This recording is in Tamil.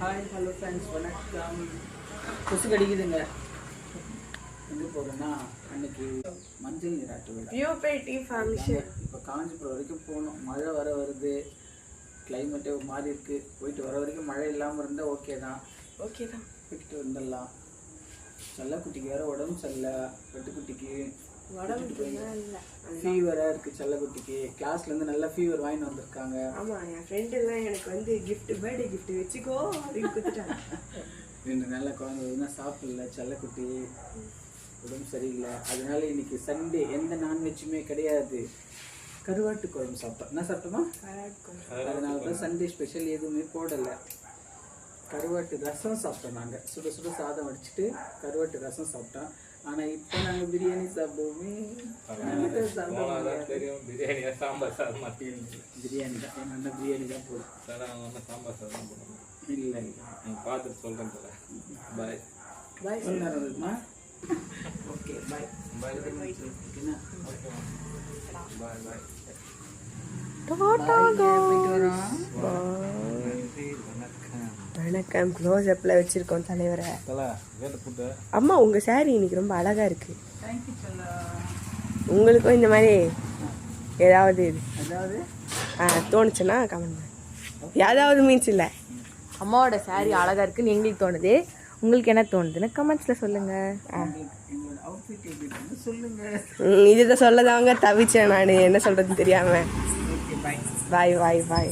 ஹாய் ஹலோ ஃப்ரெண்ட்ஸ் வணக்கம். கொசு கடிக்குதுங்க. எங்கே போகிறேன்னா அன்னைக்கு மஞ்சள் நீராட்டு விழா. பியூபர்ட்டி ஃபங்க்ஷன் இப்போ காஞ்சிபுரம் வரைக்கும் போகணும் மழை வர வருது. கிளைமேட்டே மாதிரி இருக்குது போயிட்டு வர வரைக்கும் மழை இல்லாமல் இருந்தால் ஓகே தான். ஓகே தான். போயிட்டு வந்துடலாம். செல்லக்குட்டிக்கு வேற உடம்பு சரியில்லை. வெட்டுக்குட்டிக்கு ஃபீவராக இருக்குது செல்லக்குட்டிக்கு. கிளாஸ்லேருந்து நல்லா ஃபீவர் வாங்கிட்டு வந்திருக்காங்க. ஆமாம் என் ஃப்ரெண்டுலாம் எனக்கு வந்து gift பர்த்டே gift வச்சுக்கோ அப்படின்னு கொடுத்துட்டாங்க. ரெண்டு நாளில் குழந்தை எதுனா சாப்பிடல செல்லக்குட்டி. உடம்பு சரியில்லை. அதனால இன்னைக்கு சண்டே எந்த நான்வெஜ்ஜுமே கிடையாது. கருவாட்டு குழம்பு சாப்பிட்டோம். என்ன சாப்பிட்டோமா? அதனால தான் சண்டே ஸ்பெஷல் எதுவுமே போடலை. கருவாட்டு ரசம் சாப்பிட்டோம் நாங்கள் சுட சுட சாதம் வடிச்சிட்டு கருவாட்டு ரசம் சாப்பிட்டோம். ஆனால் இப்போ நாங்கள் பிரியாணி சாப்பிடுவோமே. நாங்க. தெரியும் பிரியாணியா சாம்பார் சாதம் மாட்டேன். பிரியாணி தான். அண்ணன் பிரியாணி தான் போதும் சார் அவங்க வந்து சாம்பார் சாதம் போடணும் இல்லை நீங்கள் பார்த்துட்டு சொல்கிறேன் சார் பாய் பாய் சொன்னாருமா ஓகே பாய் பாய் ஓகேண்ணா பாய் பாய் வரோம் நன்றி வணக்கம். க்ளோஸ் அப்பில் வச்சுருக்கோம் தலைவரை. தலா கேட்டு புட்டு அம்மா உங்கள் saree இன்னைக்கு ரொம்ப அழகாக சொல்லா உங்களுக்கும் இந்த மாதிரி ஏதாவது இது? அதாவது? ஆ, தோணுச்சுன்னா கமெண்ட் பண்ணுங்க ஏதாவது மீன்ஸ் இல்லை. அம்மாவோட saree அழகாக இருக்குன்னு எங்களுக்கு தோணுது. உங்களுக்கு என்ன தோணுதுன்னு கமெண்ட்ஸில் சொல்லுங்கள் இதுதான் சொல்லதாங்க தவிச்சேன் நான். என்ன சொல்கிறதுன்னு தெரியாமல் பாய் பாய் பாய்